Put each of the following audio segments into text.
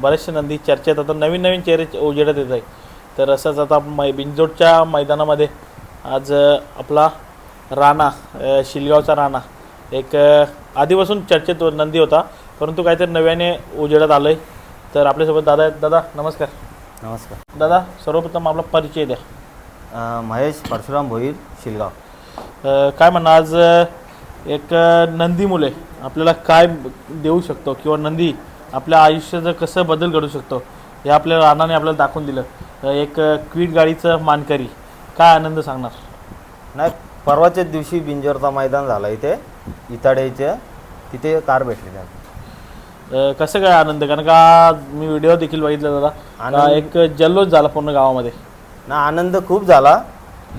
बरेचसे नंदी चर्चेत आता नवीन नवीन चेहरे उजेडात येत आहे तर असंच आता मै बिंजोडच्या मैदानामध्ये आज आपला राणा शिलगावचा राणा एक आधीपासून चर्चेत नंदी होता परंतु काहीतरी नव्याने उजेडात आलं आहे तर आपल्यासोबत दादा आहेत. दादा नमस्कार. नमस्कार. दादा सर्वप्रथम आपला परिचय द्या. महेश परशुराम भोईर शिलगाव. काय म्हणणं आज एक नंदी मुले आपल्याला काय देऊ शकतो किंवा नंदी आपल्या आयुष्याचं कसं बदल घडू शकतो हे आपल्या रानाने आपल्याला दाखवून दिलं एक क्वीट गाडीचं मानकरी काय आनंद सांगणार? नाही परवाच्याच दिवशी बिंजोरचा मैदान झाला इथे इताड्याच्या तिथे कार भेटली कसं काय आनंद? कारण का मी व्हिडिओ देखील बघितला दादा एक जल्लोष झाला पूर्ण गावामध्ये. ना आनंद खूप झाला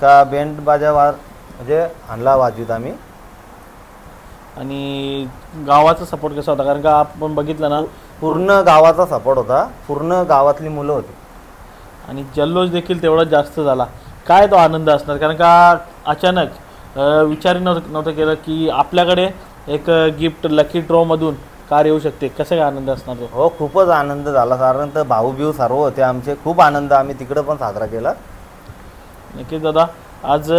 का बँड बाजा वार म्हणजे आणला वाजवीत आम्ही. आणि गावाचा सपोर्ट कसा होता? कारण का आपण बघितलं ना पूर्ण गावाचा सपोर्ट होता. पूर्ण गावातली मुलं होती. आणि जल्लोष देखील तेवढा जास्त झाला. काय तो आनंद असणार? कारण का अचानक अ, विचारही नव्हतं नव्हतं केलं की आपल्याकडे एक गिफ्ट लकी ड्रॉमधून कार येऊ शकते. कसं काय आनंद असणार तो? हो खूपच आनंद झाला. कारण तर भाऊ बिऊ सर्व होते आमचे. खूप आनंद आम्ही तिकडं पण साजरा केला. नक्कीच दादा आज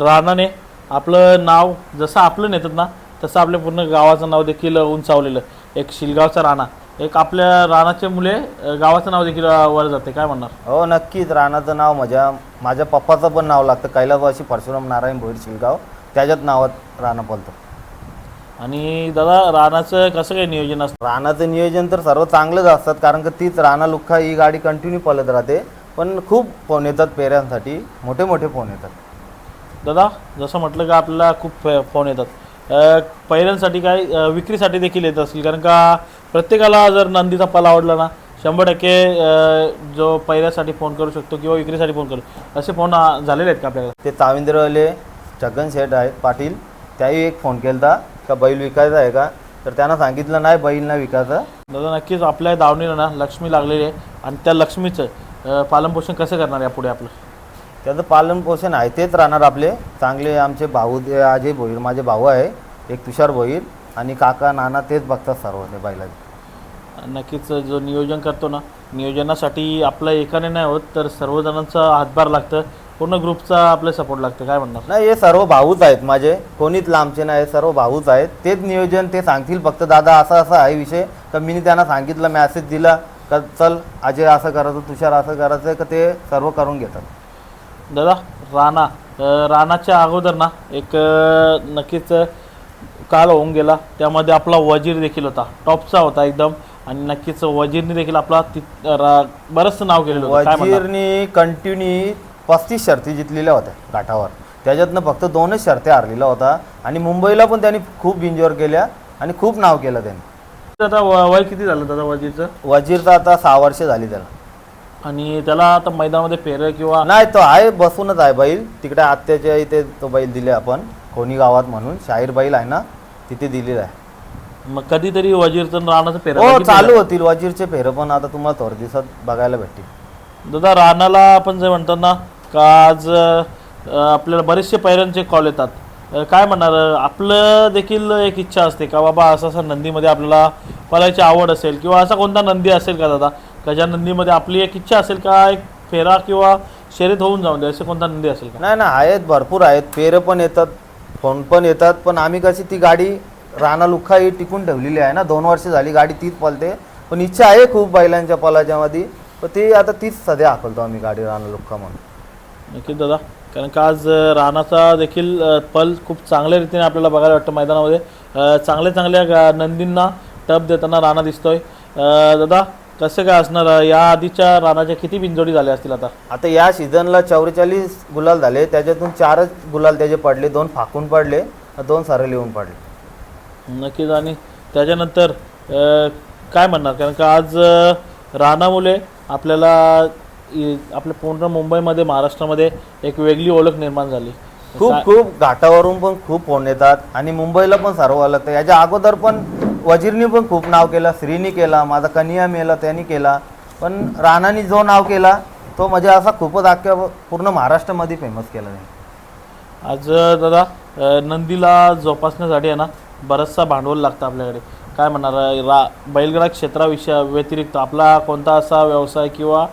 राणाने आपलं नाव जसं आपलं नेतात ना तसं आपल्या पूर्ण गावाचं नाव देखील उंचावलेलं. एक शिलगावचा राणा. एक आपल्या राणाचे मुले अ, गावाचं नाव देखील अ, वर जाते. काय म्हणणार? हो नक्कीच. राणाचं नाव माझ्या माझ्या पप्पाचं पण नाव लागतं. कैलासवासी परशुराम नारायण भोईर शिलगाव. त्याच्याच नावात राणा पलतो. आणि दादा राणाचं कसं काय नियोजन असतं? राणाचं नियोजन तर सर्व चांगलंच असतात. कारण का तीच राणा लुख्खा ही गाडी कंटिन्यू पळत राहते. पण खूप फोन येतात पेऱ्यांसाठी. मोठे मोठे फोन येतात. दादा जसं म्हटलं का आपल्याला खूप फे- फोन येतात. पहिल्यांसाठी काय विक्रीसाठी देखील येत असतील. कारण का प्रत्येकाला जर नंदीचा पाला आवडला ना शंभर टक्के जो पहिल्यासाठी फोन करू शकतो किंवा विक्रीसाठी फोन करू असे फोन झालेले आहेत का आपल्याला ते चाविंद्रवाले छगन शेठ आहेत पाटील त्याही एक फोन केला का बैल विकायचा आहे का? तर त्यांना सांगितलं नाही बैल नाही विकायचा. दादा नक्कीच आपल्या दावणीला ना लक्ष्मी लागलेली आहे आणि त्या लक्ष्मीचं पालनपोषण कसं करणार आहे पुढे आपलं? त्याचं पालन पोषण आहे तेच राहणार आपले. चांगले आमचे भाऊ अजय भोईर माझे भाऊ आहे. एक तुषार भोईर आणि काका नाना तेच बघतात सर्व ते बैलाचे नक्कीच जो नियोजन करतो ना नियोजनासाठी आपलं एकाने नाही होत तर सर्वजणांचा हातभार लागतं. पूर्ण ग्रुपचा आपलं सपोर्ट लागतं. काय म्हणणार? नाही हे सर्व भाऊच आहेत माझे. कोणीच लांबचे नाही सर्व भाऊच आहेत. तेच नियोजन ते सांगतील फक्त दादा असा असा आहे विषय. तर मी त्यांना सांगितलं मॅसेज दिला का चल अजय असं करायचं तुषार असं करायचं का ते सर्व करून घेतात. दादा राणा अ, राणाच्या अगोदर ना एक अ, नक्कीच काल होऊन गेला. त्यामध्ये आपला वजीर देखील होता. टॉपचा होता एकदम. आणि नक्कीच वजीरने देखील आपला ति रा- बरंचसं नाव केलेलं होतं. काय म्हणणार? वजीरनी कंटिन्यू पस्तीस शर्ती जिंकलेल्या होत्या घाटावर. त्याच्यातनं फक्त दोनच शर्ती हारलेला होता आणि मुंबईला पण त्यांनी खूप बिंजोर केल्या आणि खूप नाव केलं त्यांनी. आता व- वय किती झालं दादा वजीरचं? वजीरचा आता सहा वर्ष झाली त्याला. आणि त्याला आता मैदानामध्ये फेर किंवा नाही तो आहे बसूनच आहे बैल. तिकडे आत्याच्या इथे तो बैल दिले आपण. कोणी गावात म्हणून शाहीर बैल आहे ना तिथे दिलेला आहे. मग कधीतरी वजीरचं राणाचं फेर हो चालू होतील वजीरचे फेरं पण आता तुम्हाला थोड्या दिवसात बघायला भेटतील. दादा राणाला आपण जे म्हणतात ना का आज अ, आपल्याला बरेचसे पैऱ्यांचे कॉल येतात. अ, काय म्हणणार? आपलं देखील एक इच्छा असते का बाबा असं असं नंदीमध्ये आपल्याला पळायची आवड असेल किंवा असा कोणता नंदी असेल का दादा? का ज्या नंदीमध्ये आपली एक इच्छा असेल का एक फेरा किंवा शर्यत होऊन जाऊन दे असं कोणता नंदी असेल का? नाही ना आहेत भरपूर आहेत. पेरं पण येतात. फोन पण येतात पण आम्ही कशी ती गाडी राणा लुखा ही टिकून ठेवलेली आहे ना दोन वर्ष झाली गाडी तीच पालते पण इच्छा आहे खूप बैलांच्या पलाच्यामध्ये पण ती आता तीच सध्या हाकलतो आम्ही गाडी राणा लुखा म्हणून. नक्कीच दादा कारण का आज राणाचा देखील पल खूप चांगल्या रीतीने आपल्याला बघायला वाटतं मैदानामध्ये. चांगल्या चांगल्या नंदींना टप देताना राणा दिसतोय. दादा कसं काय असणार? या आधीच्या राणाच्या किती बिनजोडी झाल्या असतील आता? आता या सीझनला चौवेचाळीस गुलाल झाले. त्याच्यातून चारच गुलाल त्याचे पडले. दोन फाकून पडले. दोन सरळ येऊन पडले. नक्कीच. आणि त्याच्यानंतर अ, काय म्हणणार? कारण का आज अ, राणामुळे आपल्याला इ- आपल्या पूर्ण मुंबईमध्ये महाराष्ट्रामध्ये एक वेगळी ओळख निर्माण झाली. खूप खूप घाटावरून पण खूप फोन येतात. आणि मुंबईला पण सर्व आलं याच्या अगोदर पण वजीरनी पण खूप नाव केलं श्रीनी केला माझा कनिया मेला त्यांनी केला. पण राणानी जो नाव केला तो म्हणजे असा खूपच अख्ख्या पूर्ण महाराष्ट्रामध्ये फेमस केला त्यांनी. आज दादा नंदीला जोपासण्यासाठी आहे ना बरंचसा भांडवल लागतं आपल्याकडे. काय म्हणणार रा बैलगाडा क्षेत्राविषया व्यतिरिक्त आपला कोणता असा व्यवसाय किंवा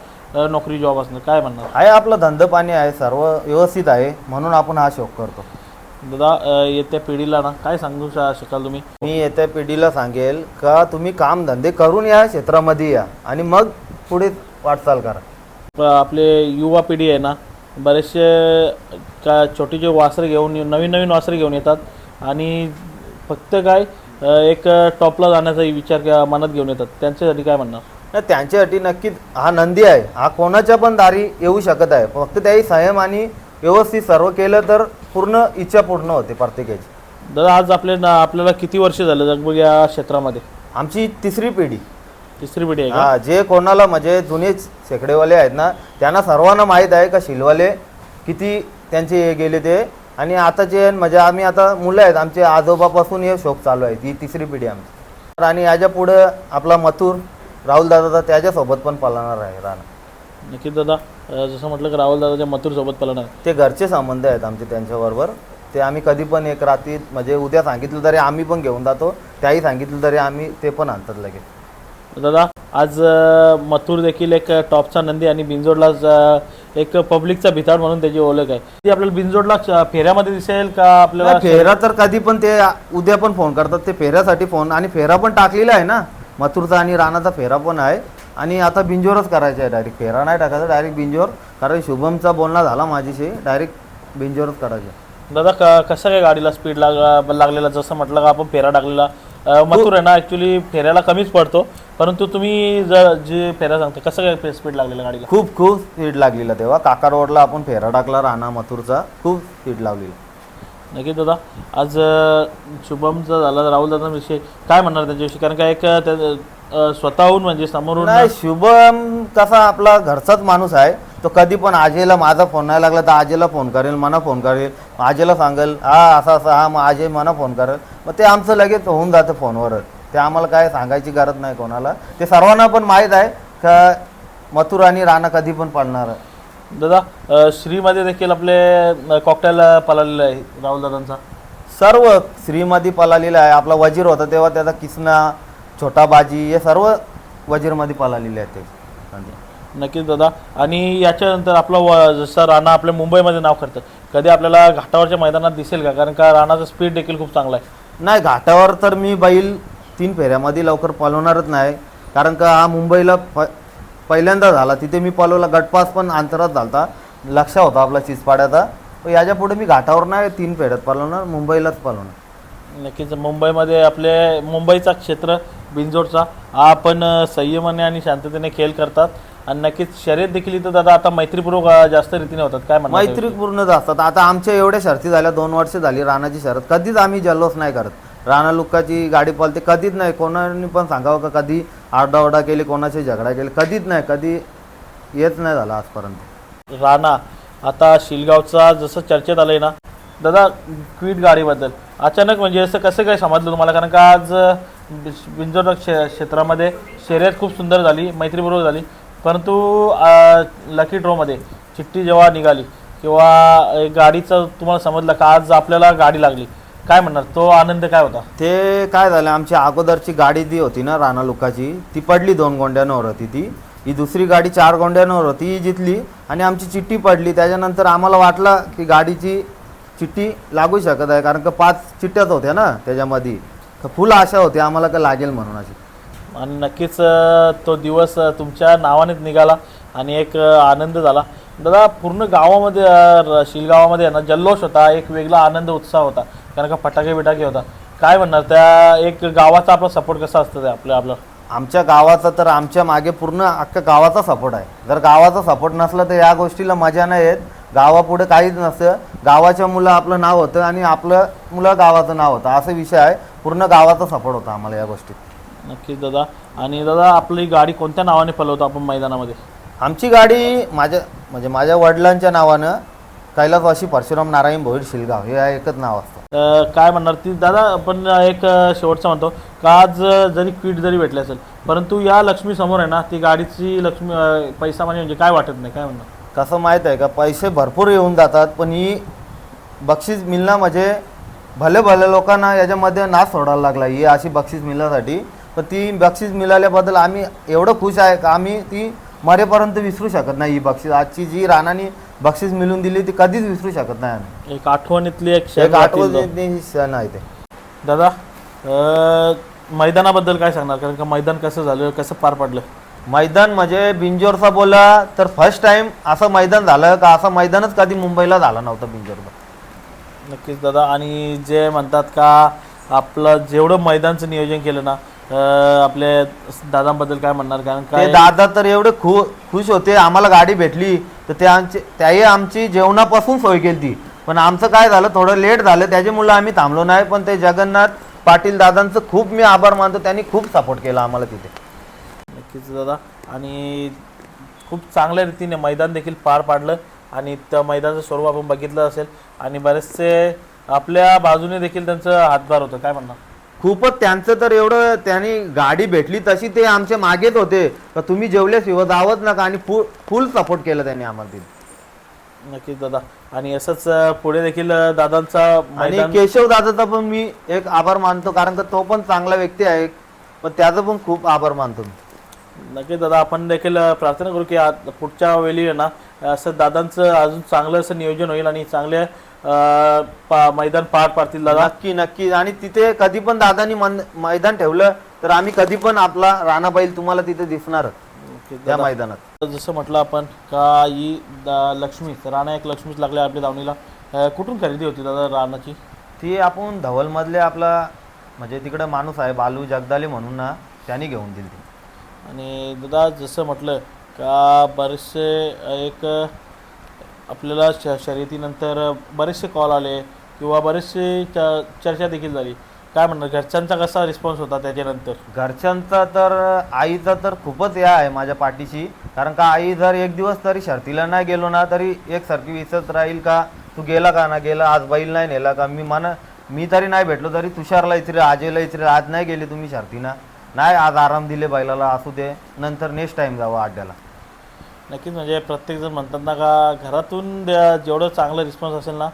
नोकरी जॉब असणं काय म्हणणार? आहे आपलं धंदा पाणी आहे सर्व व्यवस्थित आहे म्हणून आपण हा शौक करतो. दादा येत्या पिढीला ना काय सांगू शकाल तुम्ही? मी येत्या पिढीला सांगेल का तुम्ही काम धंदे करून या क्षेत्रामध्ये या आणि मग पुढे वाटचाल करा. आपले युवा पिढी आहे ना बरेचसे का छोटे जे वासरे घेऊन नवीन नवीन वासरे घेऊन येतात आणि फक्त काय एक टॉपला जाण्याचा विचार मनात घेऊन येतात. त्यांच्यासाठी काय म्हणणार? नाही, त्यांच्यासाठी नक्कीच हा नंदी आहे. हा कोणाच्या पण दारी येऊ शकत आहे. फक्त त्याही संयम आणि व्यवस्थित सर्व केलं तर पूर्ण इच्छा पूर्ण होते प्रत्येकाची. दादा आज आपले ना आपल्याला किती वर्ष झालं लगभग या क्षेत्रामध्ये? आमची तिसरी पिढी. तिसरी पिढी आहे का? हा जे कोणाला म्हणजे जुने शेकडेवाले आहेत ना त्यांना सर्वांना माहीत आहे का शिलवाले किती त्यांचे हे गेले ते? आणि आता जे म्हणजे आम्ही आता मुलं आहेत आमचे आजोबापासून हे शोक चालू आहे ही तिसरी पिढी आमची. आणि याच्या पुढं आपला मथुर राहुल दादा त्याच्यासोबत पण पालणार आहे राणा. नक्कीच दादा. जसं म्हटलं की राहुल दादाच्या मथुर सोबत पळणार. ते घरचे संबंध आहेत आमचे त्यांच्याबरोबर. ते आम्ही कधी पण एक रात्री म्हणजे उद्या सांगितलं तरी आम्ही पण घेऊन जातो. त्याही सांगितलं तरी आम्ही ते पण आणतात लगेच. दादा आज मथुर देखील एक टॉपचा नंदी आणि बिंजोडला एक पब्लिकचा भिताड म्हणून त्याची ओळख आहे. ती आपल्याला बिंजोडला फेऱ्यामध्ये दिसेल का आपल्याला फेरा तर कधी पण ते उद्या पण फोन करतात. ते फेऱ्यासाठी फोन आणि फेरा पण टाकलेला आहे ना. मथुरचा आणि राणाचा फेरा पण आहे. आणि आता बिंजोरच करायचा आहे डायरेक्ट फेरा नाही टाकायचा डायरेक्ट बिंजोर. कारण शुभमचा बोलणं झाला माझीशी डायरेक्ट बिंजोरच करायचं दादा क- कसं काय गाडीला स्पीड लाग लागलेला? जसं म्हटलं का आपण फेरा टाकलेला. मथुर आहे ना ॲक्च्युली फेऱ्याला कमीच पडतो. परंतु तुम्ही जर जे फेऱ्या सांगता कसं काय स्पीड लागलेला गाडीला? खूप खूप स्पीड लागलेला तेव्हा. काका रोडला आपण फेरा टाकला राणा मथुरचा. खूप स्पीड लावलेला नक्की दादा. आज शुभमचा झाला. राहुल दादा विषय काय म्हणणार त्याच्याविषयी? कारण का एक त्या- स्वतःहून म्हणजे समोरून नाही शुभम कसा आपला घरचाच माणूस आहे. तो कधी पण आजेला माझा फोन नाही लागला तर आजेला फोन करेल मना फोन करेल. आजेला सांगेल हा असा असा हा मग आजे मना फोन करेल. मग ते आमचं लगेच होऊन जातं फोनवरच. ते आम्हाला काय सांगायची गरज नाही कोणाला. ते सर्वांना पण माहीत आहे का मथुर आणि राणा कधी पण पडणार. आहे. दादा श्रीमध्ये देखील आपले कॉकटेल पळालेलं आहे राहुल दादांचा. सर्व श्रीमध्ये पळालेला आहे. आपला वजीर होता तेव्हा त्याचा किसना छोटा बाजी हे सर्व वजीरमध्ये पळालेले आहेत ते. नक्कीच दादा. आणि याच्यानंतर आपलं व जसं राणा आपल्या मुंबईमध्ये नाव करतं कधी आपल्याला घाटावरच्या मैदानात दिसेल का? कारण का राणाचा स्पीड देखील खूप चांगला आहे. नाही घाटावर तर मी बैल तीन फेऱ्यामध्ये लवकर पळवणारच नाही. कारण का हा मुंबईला प पहिल्यांदा झाला. तिथे मी पळवला गटपास पण अंतरात झालता. लक्ष होता आपला चिचपाड्याचा. पण याच्यापुढे मी घाटावर नाही तीन फेऱ्यात पळवणार मुंबईलाच पळवणार नक्कीच. मुंबईमध्ये आपले मुंबईचा क्षेत्र बिंजोडचा हा पण अं, संयमाने आणि शांततेने खेळ करतात. आणि नक्कीच शर्यत देखील इथं दादा आता मैत्रीपूर्वक जास्त रीतीने होतात. काय म्हणणार मैत्रीपूर्णच असतात. आता आमच्या एवढ्या शर्ती झाल्या. दोन वर्ष झाली राणाची शर्यत. कधीच आम्ही जल्लोष नाही करत. राणा लुक्काची गाडी पळते कधीच नाही. कोणाने पण सांगावं का कधी? आरडाओरडा केली कोणाशी झगडा केली कधीच नाही कधी येत नाही झाला आजपर्यंत. राणा आता शिलगावचा जसं चर्चेत आलंय ना दादा क्वीट गाडीबद्दल. अचानक म्हणजे असं कसं काय समजलं तुम्हाला? कारण का आज बि- क्षे क्षेत्रामध्ये शर्यत खूप सुंदर झाली मैत्रीपूर्वक झाली. परंतु लकी ड्रॉमध्ये चिठ्ठी जेव्हा निघाली किंवा एक गाडीचं तुम्हाला समजलं का आज आपल्याला गाडी लागली. काय म्हणणार? तो आनंद काय होता? ते काय झालं आमची अगोदरची गाडी जी होती ना राणा लुकाची ती पडली दोन गोंड्यांवर होती ती. ही दुसरी गाडी चार गोंड्यांवर होती ही जितली आणि आमची चिठ्ठी पडली. त्याच्यानंतर आम्हाला वाटलं की गाडीची चिठ्ठी लागू शकत आहे कारण का पाच चिठ्ठ्याच होत्या ना त्याच्यामध्ये. तर फुल आशा होती आम्हाला का लागेल म्हणून अशी. आणि नक्कीच अ, तो दिवस अ, तुमच्या नावानेच निघाला आणि एक अ, आनंद झाला. दादा पूर्ण गावामध्ये अ, शिलगावामध्ये आहे ना जल्लोष होता एक वेगळा आनंद उत्साह होता. कारण का फटाके बिटाके होता. काय म्हणणार त्या एक गावाचा आपला सपोर्ट कसा असतं ते आपल्या आपलं? आमच्या गावाचा तर आमच्या मागे पूर्ण अख्ख्या गावाचा सपोर्ट आहे. जर गावाचा सपोर्ट नसला तर या गोष्टीला मजा नाही येत. गावापुढे काहीच नसतं. गावाच्या मुलं आपलं नाव होतं आणि आपलं मुलं गावाचं नाव होतं. असा विषय आहे. पूर्ण गावाचा सपोर्ट होता आम्हाला या गोष्टीत. नक्कीच दादा. आणि दादा आपली गाडी कोणत्या नावाने पलवतो आपण मैदानामध्ये? आमची गाडी माझ्या म्हणजे माझ्या वडिलांच्या नावानं कैलासवासी परशुराम नारायण भोईर शिलगाव हे एकच नाव असतं. अ, काय म्हणणार? ती दादा आपण एक अ, शेवटचं म्हणतो. का आज अ, जरी क्वीट जरी भेटले असेल परंतु या लक्ष्मी समोर आहे ना ती गाडीची लक्ष्मी अ, पैसा म्हणजे म्हणजे काय वाटत नाही? काय म्हणणार? कसं माहीत आहे का? पैसे भरपूर येऊन जातात पण ही बक्षीस मिळणं म्हणजे भले भले लोकांना याच्यामध्ये नाच सोडायला लागला ही अशी बक्षीस मिळण्यासाठी पण ती बक्षीस मिळाल्याबद्दल आम्ही एवढं खुश आहे का? आम्ही ती मरेपर्यंत विसरू शकत नाही ही बक्षीस. आजची जी राणाने बक्षीस मिळवून दिली ती कधीच विसरू शकत नाही आम्ही. एक आठवणीतली एक क्षण एक राहतील तो. आठवण क्षण आहे ते. दादा अं, मैदानाबद्दल काय सांगणार? कारण का मैदान कसं झालं कसं पार पडलं? मैदान म्हणजे बिंजोरचा बोला तर फर्स्ट टाइम असं मैदान झालं का? असं मैदानच कधी मुंबईला झालं नव्हतं बिंजोरचं. नक्कीच दादा. आणि जे म्हणतात का आपलं जेवढं मैदानचं नियोजन केलं ना आपले दादांबद्दल काय म्हणणार? कारण ते काय दादा तर एवढे खु खुश होते आम्हाला गाडी भेटली तर ते आमचे त्याही आमची जेवणापासून सोय केली पण आमचं काय झालं थोडं लेट झालं त्याच्यामुळे आम्ही थांबलो नाही पण ते जगन्नाथ पाटील दादांचं खूप मी आभार मानतो त्यांनी खूप सपोर्ट केला आम्हाला तिथे. नक्कीच दादा. आणि खूप चांगल्या रीतीने मैदान देखील पार पाडलं आणि त्या मैदानाचं स्वरूप आपण बघितलं असेल. आणि बरेचसे आपल्या बाजूने देखील त्यांचं हातभार होतं. काय म्हणणार? खूपच त्यांचं तर एवढं त्यांनी गाडी भेटली तशी ते आमच्या मागेच होते. का तुम्ही जेवल्याशिवाय जावंच नका. आणि फुल फुल सपोर्ट केला त्यांनी आम्हाला. तिथे नक्कीच दादा. आणि असंच पुढे देखील दादांचा आणि मैदान केशव दादाचा पण मी एक आभार मानतो. कारण का तो पण चांगला व्यक्ती आहे. पण त्याचा पण खूप आभार मानतो. मी नक्कीच दादा आपण देखील प्रार्थना करू की पुढच्या वेळी आहे ना असं दादांचं अजून चांगलं असं नियोजन होईल आणि चांगले अं, पा- मैदान पार पाडतील दादा. नक्की नक्की. आणि तिथे कधी पण दादानी मन- मैदान ठेवलं तर आम्ही कधी पण आपला राणा बैल तुम्हाला तिथे दिसणार. त्या. मैदानात. जसं म्हटलं आपण का ही दा- लक्ष्मी. राणा एक लक्ष्मीच लागले आपल्या दावणीला अं, कुठून खरेदी होती दादा राणाची ती आपण धवलमधले आपला म्हणजे तिकडे माणूस आहे बालू जगदाले म्हणून ना त्यांनी घेऊन दिली ती. आणि दादा जसं म्हटलं का बरेचसे एक आपल्याला श शर्यतीनंतर बरेचसे कॉल आले किंवा बरेचसे च चर्चा देखील झाली. काय म्हणणार? घरच्यांचा कसा रिस्पॉन्स होता त्याच्यानंतर? घरच्यांचा तर आईचा तर खूपच या आहे माझ्या पाठीशी. कारण का आई जर एक दिवस तरी शर्तीला नाही गेलो ना तरी एक सारखी विसरत राहील का? तू गेला का ना गेला? आज बैल नाही नेला का? मी मन मी तरी नाही भेटलो तरी तुषारला इचरे आजेला इचरे आज नाही गेले तुम्ही शर्तीना नाही आज आराम दिले बैलाला असू दे. नंतर नेक्स्ट टाईम जावं आड्याला. नक्कीच म्हणजे प्रत्येकजण म्हणतात ना का घरातून द्या- जेवढं चांगलं रिस्पॉन्स असेल ना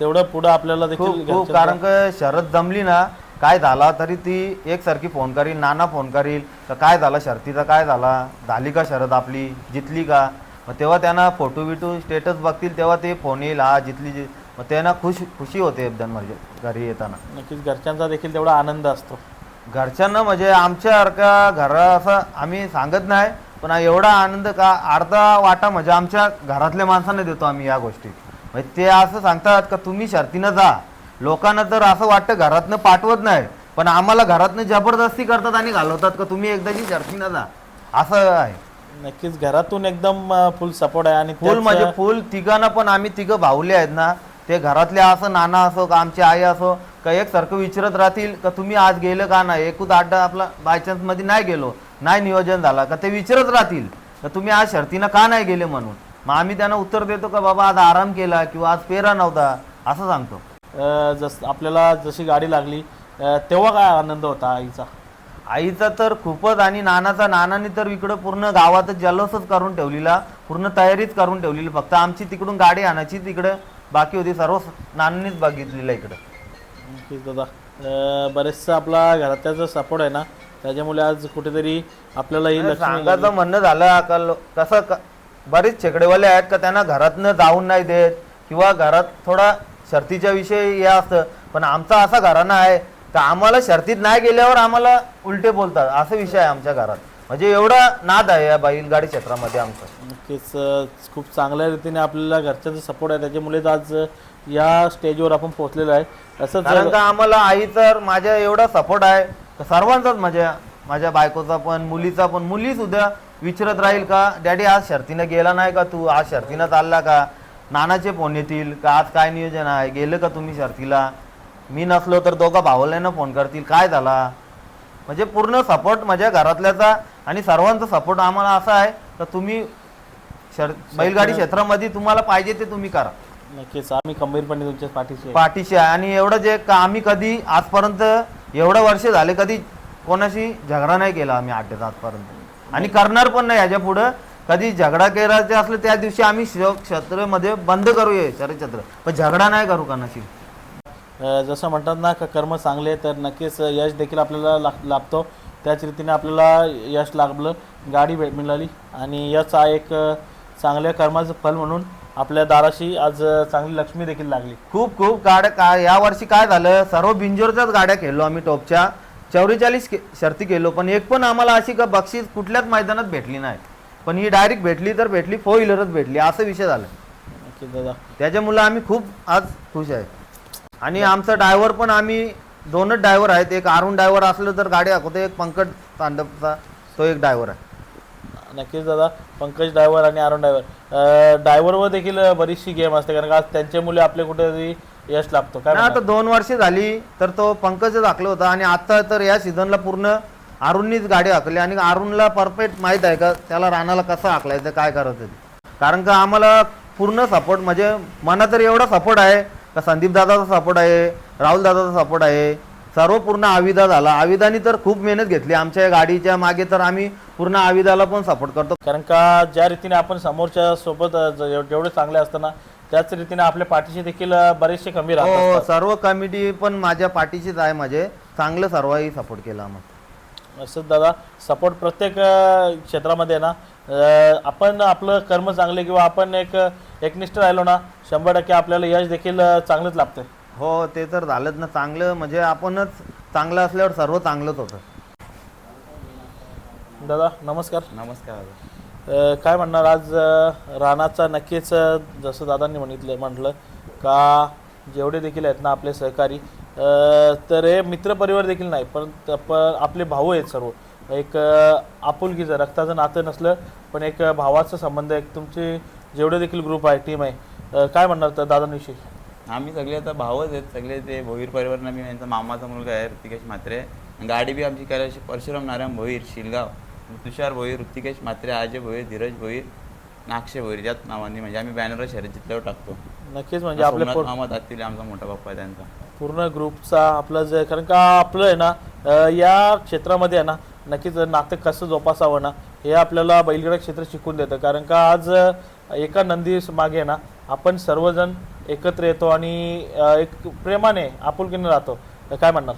तेवढं पुढं आपल्याला देखील खूप खूप. घरच्यांचा- कारण का शरद जमली ना काय झाला तरी ती एकसारखी फोन करील नाना फोन करील. तर काय झालं? शर्तीचा काय झाला? झाली का शरद आपली? जितली का? मग तेव्हा त्यांना फोटो बिटू स्टेटस बघतील तेव्हा ते फोन येईल. हा जितली जी मग त्यांना खुश खुशी होते एकदम म्हणजे घरी येताना. नक्कीच घरच्यांचा देखील तेवढा आनंद असतो. घरच्यांना म्हणजे आमच्यासारख्या घरा असं आम्ही सांगत नाही. पण एवढा आनंद का अर्धा वाटा म्हणजे आमच्या घरातल्या माणसांना देतो आम्ही या गोष्टी. म्हणजे ते असं सांगतात का तुम्ही शर्तीनं जा. लोकांना तर असं वाटतं घरातनं पाठवत नाही. पण आम्हाला घरातनं जबरदस्ती करतात आणि घालवतात का तुम्ही एकदाची शर्तीनं जा. असं आहे. नक्कीच घरातून एकदम फुल सपोर्ट आहे आणि फुल म्हणजे फुल तिघांना पण आम्ही तिघं भावले आहेत ना. ते घरातले असं नाना असो का आमची आई असो का एकसारखं विचारत राहतील का तुम्ही आज गेलं का नाही. एकूच अड्डा आपला बायचान्समध्ये नाही गेलो. नाही नियोजन झाला का ते विचारत राहतील. का तुम्ही आज शर्तीनं का नाही गेले म्हणून? मग आम्ही त्यांना उत्तर देतो का बाबा आज आराम केला किंवा आज पेरा नव्हता असं सांगतो. जस आपल्याला जशी गाडी लागली तेव्हा काय आनंद होता आईचा? आईचा तर खूपच आणि नानाचा नानाने तर इकडं पूर्ण गावातच जल्लोषच करून ठेवलेला पूर्ण तयारीच करून ठेवलेली. फक्त आमची तिकडून गाडी आणायची तिकडं बाकी होती सर्व नानांनीच बघितलेलं इकडं. दादा. बरेचसा आपला घरात्याचा सपोर्ट आहे ना त्याच्यामुळे आज कुठेतरी आपल्याला ही सांगायचं म्हणणं झालं लो- कसं क- बरेच छेकडेवाले आहेत का त्यांना घरातनं जाऊन नाही देत? किंवा घरात थोडा शर्तीच्या विषयी हे असतं. पण आमचा असा घराणं आहे का आम्हाला शर्तीत नाही गेल्यावर आम्हाला उलटे बोलतात. असा विषय आहे आमच्या घरात. म्हणजे एवढा नाद आहे या बैलगाडी क्षेत्रामध्ये आमचं. नक्कीच अं, खूप चांगल्या रीतीने आपल्याला घरच्यांचा सपोर्ट आहे. त्याच्यामुळेच आज अं, या स्टेजवर आपण पोहोचलेलो आहे. असंच कारण का आम्हाला आई तर माझ्या एवढा सपोर्ट आहे. का सर्वांचाच माझ्या माझ्या बायकोचा पण मुलीचा पण मुली सुद्धा विचारत राहील का डॅडी आज शर्तीनं गेला नाही का तू? आज शर्तीनं चालला का? नानाचे फोन येतील का? आज काय नियोजन आहे? गेलं का तुम्ही शर्तीला? मी नसलो तर दोघा भावल्यानं फोन करतील. काय झाला? म्हणजे पूर्ण सपोर्ट माझ्या घरातल्याचा आणि सर्वांचा सपोर्ट आम्हाला असा आहे का तुम्ही शर बैलगाडी क्षेत्रामध्ये तुम्हाला पाहिजे ते तुम्ही करा. नक्कीच. आम्ही खंबीरपणे तुमच्या पाठीशी. आहे. पाठीशी आहे. आणि एवढं जे का आम्ही कधी आजपर्यंत एवढं वर्ष झाले कधी कोणाशी झगडा नाही केला आम्ही अड्ड्यात आजपर्यंत. आणि करणार पण नाही याच्या पुढं. कधी झगडा करायचे असले त्या दिवशी आम्ही क्षेत्रमध्ये बंद करूया शरदछत्र पण झगडा नाही करू कोणाशी. अ, जसं म्हणतात ना का कर्म चांगले तर नक्कीच यश देखील आपल्याला लाभतो. त्याच रीतीने आपल्याला यश लाभलं गाडी भेट मिळाली. आणि यश हा एक अ, चांगल्या कर्माचं फल म्हणून आपल्या दाराशी आज चांगली लक्ष्मी देखील लागली. खूप खूप गाड्या काय या वर्षी काय झालं? सर्व बिंजोरच्याच गाड्या खेळलो आम्ही टॉपच्या. चौवेचाळीस के शर्ती केलो पण एक पण आम्हाला अशी का बक्षीस कुठल्याच मैदानात भेटली नाही. पण ही डायरेक्ट भेटली तर भेटली फोर व्हीलरच भेटली असं विषय झाला. नक्कीच दादा. त्याच्यामुळे आम्ही खूप आज खुश आहे. आणि आमचा ड्रायव्हर पण आम्ही दोनच ड्रायव्हर आहेत. एक अरुण ड्रायव्हर असलं तर गाडी दाखवतो एक पंकज तांडपचा तो एक ड्रायव्हर आहे. नक्कीच दादा पंकज ड्रायव्हर आणि आरोन ड्रायव्हर ड्रायव्हरवर देखील बरीचशी गेम असते. कारण का आज त्यांच्यामुळे आपले कुठेतरी यश लाभतो. काय? आता दोन वर्ष झाली तर तो पंकज दाखलं होता. आणि आता तर या सीझनला पूर्ण अरुणनीच गाडी हाकली. आणि अरुणला परफेक्ट माहीत आहे का त्याला रानाला कसं हाकलायचं काय करायचं ते. कारण का आम्हाला पूर्ण सपोर्ट म्हणजे मना तर एवढा सपोर्ट आहे का संदीप दादाचा सपोर्ट आहे राहुल दादाचा सपोर्ट आहे. सर्व पूर्ण आविदा झाला. आविदानी तर खूप मेहनत घेतली. आमच्या गाडीच्या मागे तर आम्ही पूर्ण आविदाला पण सपोर्ट करतो. कारण का ज्या रीतीने आपण समोरच्या सोबत जेवढे चांगले असताना त्याच रीतीने आपल्या पाठीशी देखील बरेचसे कमी हो राहतात. सर्व कमिटी पण माझ्या पाठीशीच आहे माझे. चांगलं सर्वही सपोर्ट केला आम्हाला. असंच दादा सपोर्ट प्रत्येक क्षेत्रामध्ये ना आपण आपलं कर्म चांगले किंवा आपण एक एकनिष्ठ राहिलो ना शंभर टक्के आपल्याला यश देखील चांगलंच लाभतं हो ते तर झालंच ना. चांगलं म्हणजे आपणच चांगलं असल्यावर सर्व चांगलंच होतं. दादा नमस्कार. नमस्कार. अ, काय म्हणणार? आज अ, रानाचा नक्कीच अ, जसं दादांनी म्हटलं म्हटलं का जेवढे देखील आहेत ना आपले सहकारी अ, तर हे मित्रपरिवार देखील नाही पण त- प- आपले भाऊ आहेत सर्व. एक अ, आपुलकीचं रक्ताचं नातं नसलं पण एक भावाचा संबंध एक तुमचे जेवढे देखील ग्रुप आहे टीम आहे. अ, काय म्हणणार तर दादांविषयी? आम्ही सगळे आता भावच आहेत. सगळे ते भोईर परिवारनं मी यांचा मामाचा मुलगा आहे ऋतिकेश म्हात्रे. गाडी बी आमची कैलाशी परशुराम नारायण भोईर शिलगाव. तुषार भोईर ऋतिकेश म्हात्रे अजय भोईर धीरज भोईर नाक्षे भोईर याच नावाने म्हणजे आम्ही बॅनर शहरात जिथल्यावर टाकतो. नक्कीच म्हणजे आपले सोमनाथ पूर्ण- मामा दातील आमचा मोठा बाप्पा आहे त्यांचा. पूर्ण ग्रुपचा आपलं जे कारण का आपलं आहे ना अ, या क्षेत्रामध्ये आहे ना नक्कीच नातं कसं जोपासावं ना हे आपल्याला बैलगाडा क्षेत्र शिकून देतं. कारण का आज अ, एका नंदी मागे ना आपण सर्वजण एकत्र येतो आणि एक प्रेमाने आपुलकीने राहतो. तर काय म्हणणार?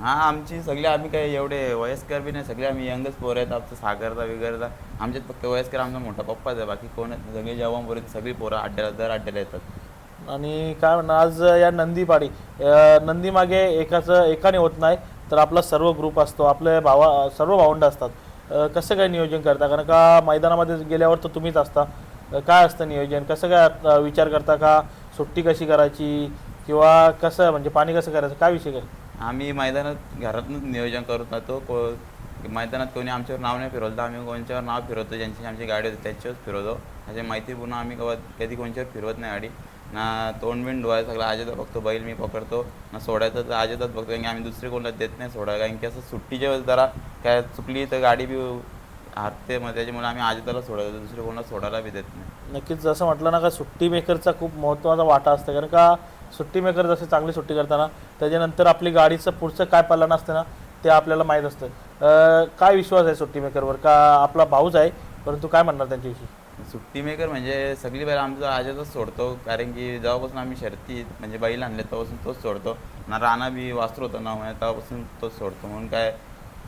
हां आमची सगळे आम्ही काही एवढे वयस्कर बी नाही सगळे आम्ही यंगच पोरं आहेत आमचं सागरचा वगैरेचा आमच्यात फक्त वयस्कर आमचा मोठा पप्पाच आहे बाकी कोण सगळे जवान पोरं आहेत, सगळी पोरं अड्ड्याला दर अड्ड्याला येतात. आणि काय म्हणणार आज या नंदीपाडी अ, नंदीमागे एकाचं एकाने होत नाही तर आपला सर्व ग्रुप असतो आपले भावा सर्व भावंड असतात. कसं काय नियोजन करता? कारण का मैदानामध्ये गेल्यावर तर तुम्हीच असता. काय असतं नियोजन? कसं काय विचार करता का? सुट्टी कशी करायची किंवा कसं म्हणजे पाणी कसं करायचं काय विषय काय आम्ही मैदानात घरातूनच नियोजन करत राहतो को मैदानात कोणी आमच्यावर नाव नाही फिरवलं तर आम्ही कोणच्यावर नाव फिरवतो? ज्यांची आमची गाडी होती त्याच्यावर फिरवतो. अशी माहिती पूर्ण आम्ही कधी कोणच्यावर फिरवत नाही गाडी. ना तोंडबिंड डोळा सगळं आजेचा बघतो बैल मी पकडतो. ना सोडायचं तर आजेदाच बघतो कारण की आम्ही दुसरे कोणाला देत नाही सोडायला. कारण की असं सुट्टीच्या वेळेस जरा काय चुकली तर गाडी बी हारते मग त्याच्यामुळे आम्ही आजेदाला सोडायचो दुसरे कोणाला सोडायला बी देत नाही. नक्कीच जसं म्हटलं ना का सुट्टी मेकरचा खूप महत्त्वाचा वाटा असतो. कारण का सुट्टी मेकर जसे चांगली सुट्टी करताना त्याच्यानंतर आपली गाडीचं पुढचं काय पालन असतं ना ते आपल्याला माहीत असतं. अं, काय विश्वास आहे सुट्टी मेकरवर? का आपला भाऊच आहे परंतु काय म्हणणार त्यांच्याविषयी? सुट्टी मेकर म्हणजे सगळी बैल आमचं आजेतच सोडतो कारण की जेव्हापासून आम्ही शर्ती म्हणजे बैल आणले तेव्हापासून तोच सोडतो. ना राणा बी वास्त्र होता ना तेव्हापासून तोच सोडतो. म्हणून काय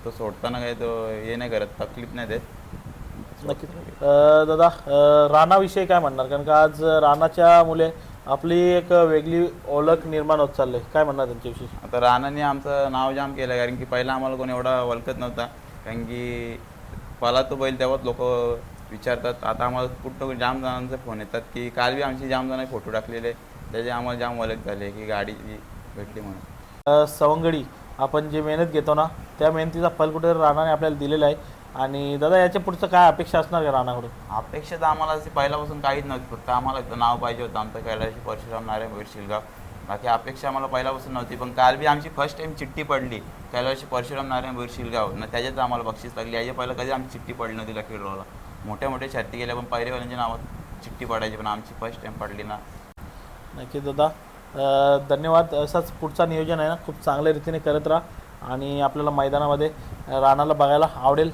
तो सोडताना काय तो हे नाही करत तकलीफ नाही देत. नक्कीच. अं, दादा अं, राणाविषयी काय म्हणणार? कारण का आज राणाच्या मुले आपली एक वेगळी ओळख निर्माण होत चालली आहे. काय म्हणणार त्यांच्याविषयी? आता राणाने आमचं नाव जाम केलं कारण की पहिला आम्हाला कोणी एवढा ओळखत नव्हता. कारण की मला तो बैल तेव्हाच लोक विचारतात. आता आम्हाला कुठं जाम जणांचे फोन येतात की काल बी आमची जाम जणांनी फोटो टाकलेले त्याचे आम्हाला जाम ओळख झाले की गाडी भेटली म्हणून. अ, सवंगडी. आपण जे मेहनत घेतो ना त्या मेहनतीचा फल कुठेतरी राणाने आपल्याला दिलेला आहे. आणि दादा याच्या पुढचं काय अपेक्षा असणार का राणाकडून अपेक्षा तर आम्हाला अशी पहिल्यापासून काहीच नव्हती. फक्त आम्हाला एकदा नाव पाहिजे होतं आमचं कैलाशी परशुराम नारायण भोईर शिलगाव बाकी अपेक्षा आम्हाला पहिल्यापासून नव्हती. पण काल बी आमची फर्स्ट टाइम चिठ्ठी पडली कैलाशी परशुराम नारायण भोईर शिलगाव ना त्याच्यात आम्हाला बक्षीस लागली. याच्या पहिलं कधी आमची चिठ्ठी पडली नव्हती लकी ड्रॉला मोठ्या मोठ्या शर्ती गेल्या पण पहिरेवाल्यांच्या नावात चिठ्ठी पडायची. पण आमची फर्स्ट टाइम पडली ना. नक्कीच दादा धन्यवाद. असाच पुढचा नियोजन आहे ना खूप चांगल्या रीतीने करत राहा आणि आपल्याला मैदानामध्ये राणाला बघायला आवडेल.